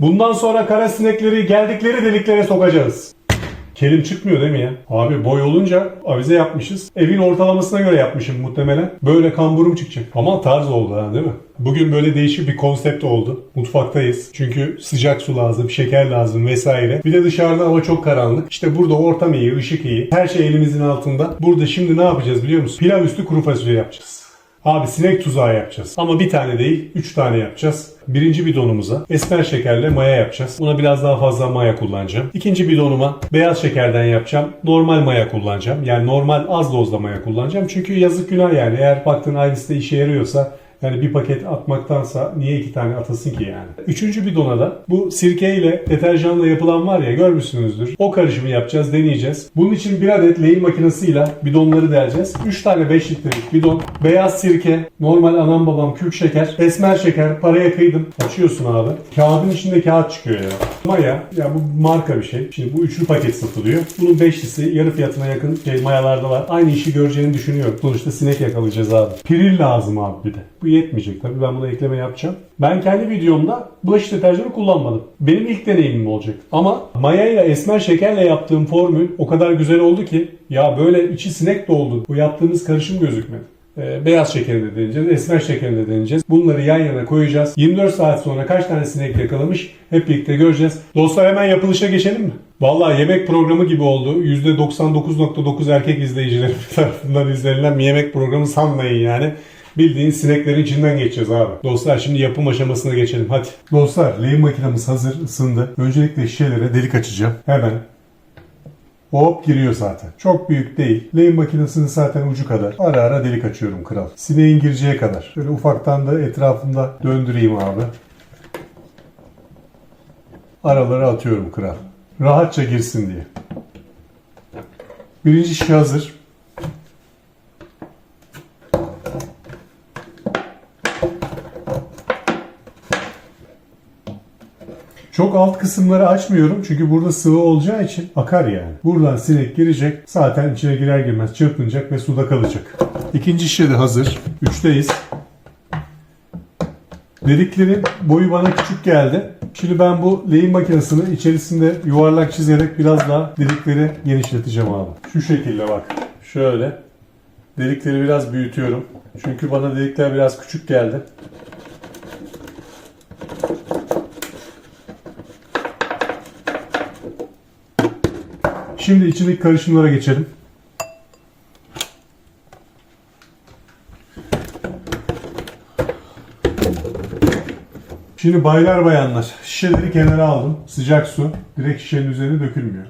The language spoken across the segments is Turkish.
Bundan sonra kara sinekleri geldikleri deliklere sokacağız. Kelim çıkmıyor değil mi ya? Abi boy olunca avize yapmışız. Evin ortalamasına göre yapmışım muhtemelen. Böyle kamburum çıkacak. Ama tarz oldu ha değil mi? Bugün böyle değişik bir konsept oldu. Mutfaktayız. Çünkü sıcak su lazım, şeker lazım vesaire. Bir de dışarıda hava çok karanlık. İşte burada ortam iyi, ışık iyi. Her şey elimizin altında. Burada şimdi ne yapacağız biliyor musun? Pilav üstü kuru fasulye yapacağız. Abi sinek tuzağı yapacağız. Ama bir tane değil, üç tane yapacağız. Birinci bidonumuza esmer şekerle maya yapacağız. Buna biraz daha fazla maya kullanacağım. İkinci bidonuma beyaz şekerden yapacağım. Normal maya kullanacağım. Yani normal az dozda maya kullanacağım. Çünkü yazık günah yani. Eğer baktığın aynısı işe yarıyorsa yani bir paket atmaktansa niye iki tane atasın ki yani? Üçüncü bidona da bu sirkeyle deterjanla yapılan var ya görmüşsünüzdür. O karışımı yapacağız, deneyeceğiz. Bunun için bir adet lehim makinesiyle bidonları deleceğiz. 3 tane 5 litrelik bidon, beyaz sirke, normal anam babam kürk şeker, esmer şeker, paraya kıydım. Açıyorsun abi. Kağıdın içinde kağıt çıkıyor ya. Maya, ya bu marka bir şey. Şimdi bu üçlü paket satılıyor. Bunun beşlisi yarı fiyatına yakın şey mayalarda var. Aynı işi göreceğini düşünüyorum. Sonuçta sinek yakalayacağız abi. Piril lazım abi bir de. Bu yetmeyecek tabii. Ben buna ekleme yapacağım. Ben kendi videomda bulaşık deterjanı kullanmadım. Benim ilk deneyimim olacak. Ama maya ile esmer şekerle yaptığım formül o kadar güzel oldu ki ya böyle içi sinek doldu. Bu yaptığımız karışım gözükmedi. Ee, beyaz şekeri de deneyeceğiz, esmer şekeri de deneyeceğiz. Bunları yan yana koyacağız. 24 saat sonra kaç tane sinek yakalamış hep birlikte göreceğiz. Dostlar hemen yapılışa geçelim mi? Vallahi yemek programı gibi oldu. %99.9 erkek izleyicilerim tarafından izlenilen bir yemek programı sanmayın yani. Bildiğin sineklerin içinden geçeceğiz abi. Dostlar şimdi yapım aşamasına geçelim hadi. Dostlar lehim makinamız hazır ısındı. Öncelikle şişelere delik açacağım. Hemen Hop giriyor zaten. Çok büyük değil. Lehim makinesinin zaten ucu kadar. Ara ara delik açıyorum kral. Sineğin gireceği kadar. Şöyle ufaktan da etrafında döndüreyim abi. Aralara atıyorum kral. Rahatça girsin diye. Birinci şişe hazır. Çok alt kısımları açmıyorum çünkü burada sıvı olacağı için akar yani. Buradan sinek girecek. Zaten içine girer girmez çırpınacak ve suda kalacak. İkinci şişe de hazır. Üçteyiz. Deliklerin boyu bana küçük geldi. Şimdi ben bu lehim makinesini içerisinde yuvarlak çizerek biraz daha delikleri genişleteceğim abi. Şu şekilde bak. Şöyle. Delikleri biraz büyütüyorum. Çünkü bana delikler biraz küçük geldi. Şimdi içindeki karışımlara geçelim. Şimdi baylar bayanlar şişeleri kenara aldım. Sıcak su direkt şişenin üzerine dökülmüyor.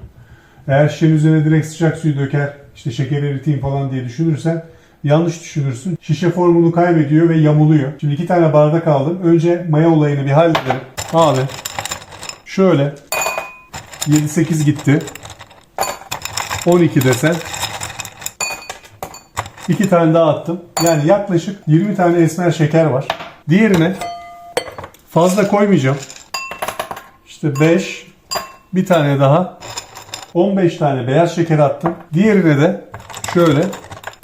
Eğer şişenin üzerine direkt sıcak suyu döker, işte şeker eriteyim falan diye düşünürsen yanlış düşünürsün. Şişe formunu kaybediyor ve yamuluyor. Şimdi iki tane bardak aldım. Önce maya olayını bir halledelim. Abi şöyle 7-8 gitti. 12 desen 2 tane daha attım. Yani yaklaşık 20 tane esmer şeker var. Diğerine fazla koymayacağım. İşte 5 bir tane daha 15 tane beyaz şeker attım. Diğerine de şöyle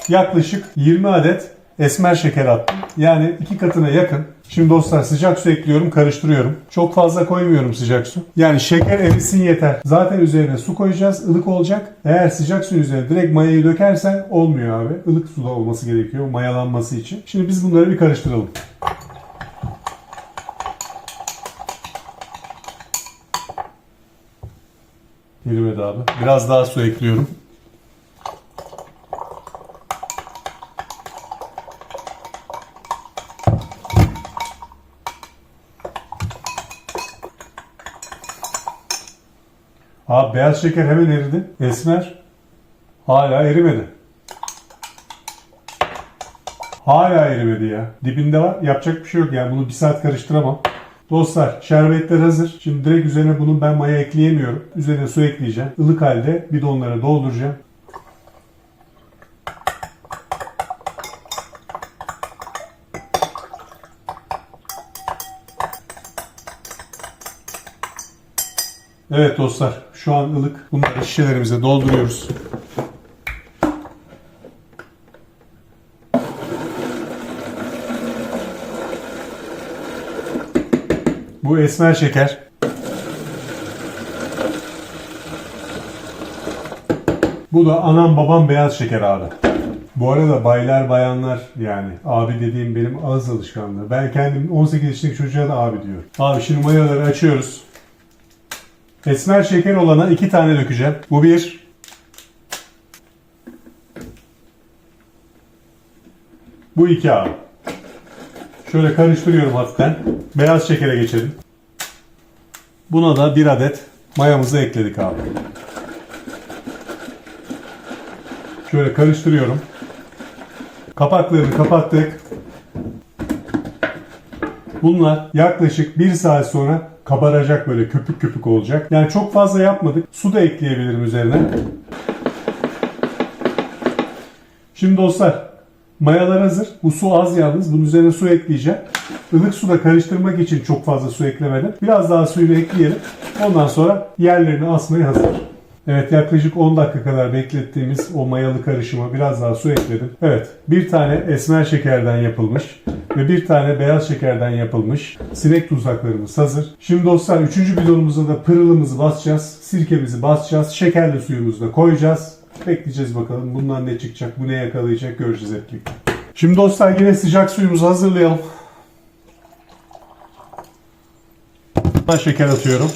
yaklaşık 20 adet esmer şeker attım. Yani iki katına yakın. Şimdi dostlar sıcak su ekliyorum, karıştırıyorum. Çok fazla koymuyorum sıcak su. Yani şeker erisin yeter. Zaten üzerine su koyacağız, ılık olacak. Eğer sıcak suyun üzerine direkt mayayı dökersen olmuyor abi. Ilık suda olması gerekiyor mayalanması için. Şimdi biz bunları bir karıştıralım. Erimedi abi. Biraz daha su ekliyorum. Abi beyaz şeker hemen eridi. Esmer hala erimedi. Hala erimedi ya. Dibinde var. Yapacak bir şey yok yani. Bunu bir saat karıştıramam. Dostlar şerbetler hazır. Şimdi direkt üzerine bunun ben maya ekleyemiyorum. Üzerine su ekleyeceğim. Ilık halde bidonlara dolduracağım. Evet dostlar şu an ılık. Bunları şişelerimize dolduruyoruz. Bu esmer şeker. Bu da anam babam beyaz şeker abi. Bu arada baylar bayanlar yani abi dediğim benim ağız alışkanlığı. Ben kendim 18 yaşındaki çocuğa da abi diyorum. Abi şimdi mayaları açıyoruz. Esmer şeker olana iki tane dökeceğim. Bu bir. Bu iki abi. Şöyle karıştırıyorum hafiften. Beyaz şekere geçelim. Buna da bir adet mayamızı ekledik abi. Şöyle karıştırıyorum. Kapaklarını kapattık. Bunlar yaklaşık bir saat sonra kabaracak böyle köpük köpük olacak. Yani çok fazla yapmadık. Su da ekleyebilirim üzerine. Şimdi dostlar mayalar hazır. Bu su az yalnız. Bunun üzerine su ekleyeceğim. Ilık suda karıştırmak için çok fazla su eklemedim. Biraz daha suyunu ekleyelim. Ondan sonra yerlerini asmaya hazır. Evet yaklaşık 10 dakika kadar beklettiğimiz o mayalı karışıma biraz daha su ekledim. Evet bir tane esmer şekerden yapılmış ve bir tane beyaz şekerden yapılmış sinek tuzaklarımız hazır. Şimdi dostlar 3. bidonumuza da pırılımızı basacağız. Sirkemizi basacağız. Şekerli suyumuzu da koyacağız. Bekleyeceğiz bakalım bundan ne çıkacak, bu ne yakalayacak göreceğiz hep birlikte. Şimdi dostlar yine sıcak suyumuzu hazırlayalım. Ben şeker atıyorum.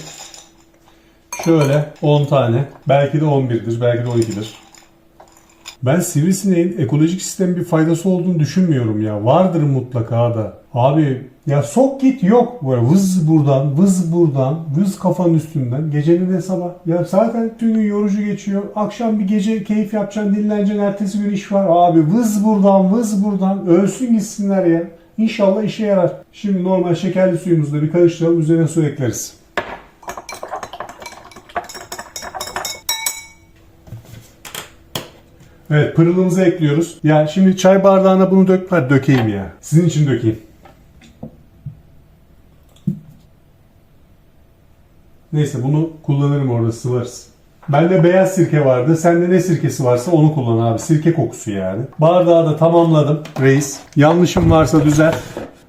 Şöyle 10 tane. Belki de 11'dir, belki de 12'dir. Ben sivrisineğin ekolojik sisteme bir faydası olduğunu düşünmüyorum ya. Vardır mutlaka da. Abi ya sok git yok. Böyle vız buradan, vız buradan, vız kafanın üstünden. Gecenin de sabah. Ya zaten tüm gün yorucu geçiyor. Akşam bir gece keyif yapacaksın, dinleneceksin. Ertesi gün iş var. Abi vız buradan, vız buradan. Ölsün gitsinler ya. İnşallah işe yarar. Şimdi normal şekerli suyumuzu da bir karıştıralım. Üzerine su ekleriz. Evet pırılımızı ekliyoruz. Ya şimdi çay bardağına bunu dök, hadi dökeyim ya. Sizin için dökeyim. Neyse bunu kullanırım orada sıvarız. Bende beyaz sirke vardı. Sende ne sirkesi varsa onu kullan abi. Sirke kokusu yani. Bardağı da tamamladım reis. Yanlışım varsa düzelt.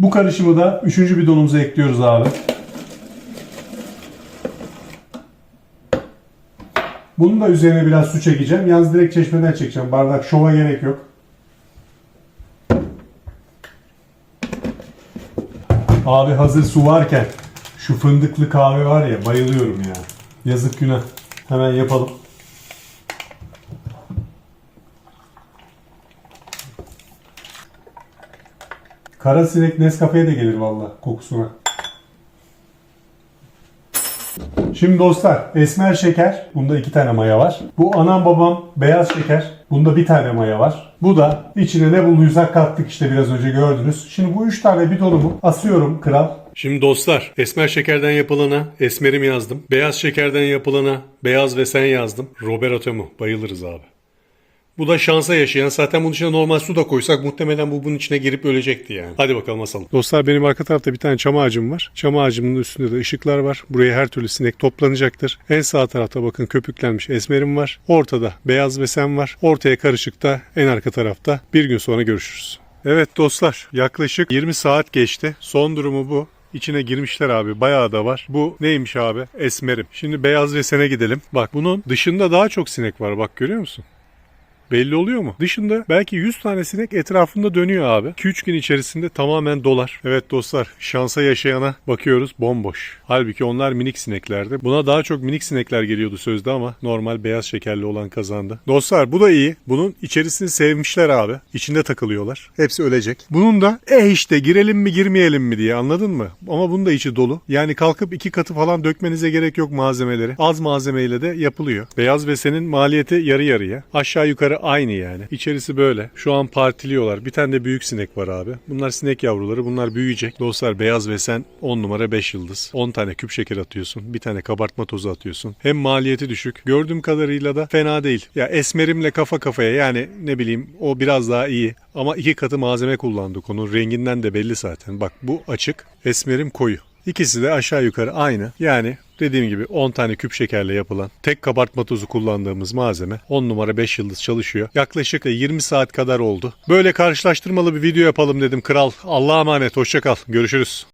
Bu karışımı da 3. bidonumuza ekliyoruz abi. Bunun da üzerine biraz su çekeceğim. Yalnız direkt çeşmeden çekeceğim. Bardak şova gerek yok. Abi hazır su varken şu fındıklı kahve var ya bayılıyorum ya. Yazık günah. Hemen yapalım. Kara sinek Nescafe'ye de gelir valla kokusuna. Şimdi dostlar esmer şeker. Bunda iki tane maya var. Bu anam babam beyaz şeker. Bunda bir tane maya var. Bu da içine ne bulduysak kattık işte biraz önce gördünüz. Şimdi bu üç tane bidonumu asıyorum kral. Şimdi dostlar esmer şekerden yapılana esmerim yazdım. Beyaz şekerden yapılana beyaz ve sen yazdım. Roberto mu? Bayılırız abi. Bu da şansa yaşayan. Zaten bunun içine normal su da koysak muhtemelen bu bunun içine girip ölecekti yani. Hadi bakalım asalım. Dostlar benim arka tarafta bir tane çam ağacım var. Çam ağacımın üstünde de ışıklar var. Buraya her türlü sinek toplanacaktır. En sağ tarafta bakın köpüklenmiş esmerim var. Ortada beyaz ve sen var. Ortaya karışıkta en arka tarafta. Bir gün sonra görüşürüz. Evet dostlar yaklaşık 20 saat geçti. Son durumu bu. İçine girmişler abi. Bayağı da var. Bu neymiş abi? Esmerim. Şimdi beyaz ve sene gidelim. Bak bunun dışında daha çok sinek var. Bak görüyor musun? Belli oluyor mu? Dışında belki 100 tane sinek etrafında dönüyor abi. 2-3 gün içerisinde tamamen dolar. Evet dostlar şansa yaşayana bakıyoruz bomboş. Halbuki onlar minik sineklerdi. Buna daha çok minik sinekler geliyordu sözde ama normal beyaz şekerli olan kazandı. Dostlar bu da iyi. Bunun içerisini sevmişler abi. İçinde takılıyorlar. Hepsi ölecek. Bunun da eh işte girelim mi girmeyelim mi diye anladın mı? Ama bunun da içi dolu. Yani kalkıp iki katı falan dökmenize gerek yok malzemeleri. Az malzemeyle de yapılıyor. Beyaz ve senin maliyeti yarı yarıya. Aşağı yukarı aynı yani. İçerisi böyle. Şu an partiliyorlar. Bir tane de büyük sinek var abi. Bunlar sinek yavruları. Bunlar büyüyecek. Dostlar beyaz ve sen 10 numara 5 yıldız. 10 tane küp şeker atıyorsun. Bir tane kabartma tozu atıyorsun. Hem maliyeti düşük. Gördüğüm kadarıyla da fena değil. Ya esmerimle kafa kafaya yani ne bileyim o biraz daha iyi. Ama iki katı malzeme kullandık onun. Renginden de belli zaten. Bak bu açık. Esmerim koyu. İkisi de aşağı yukarı aynı. Yani dediğim gibi 10 tane küp şekerle yapılan tek kabartma tozu kullandığımız malzeme 10 numara 5 yıldız çalışıyor. Yaklaşık 20 saat kadar oldu. Böyle karşılaştırmalı bir video yapalım dedim kral. Allah'a emanet hoşça kal. Görüşürüz.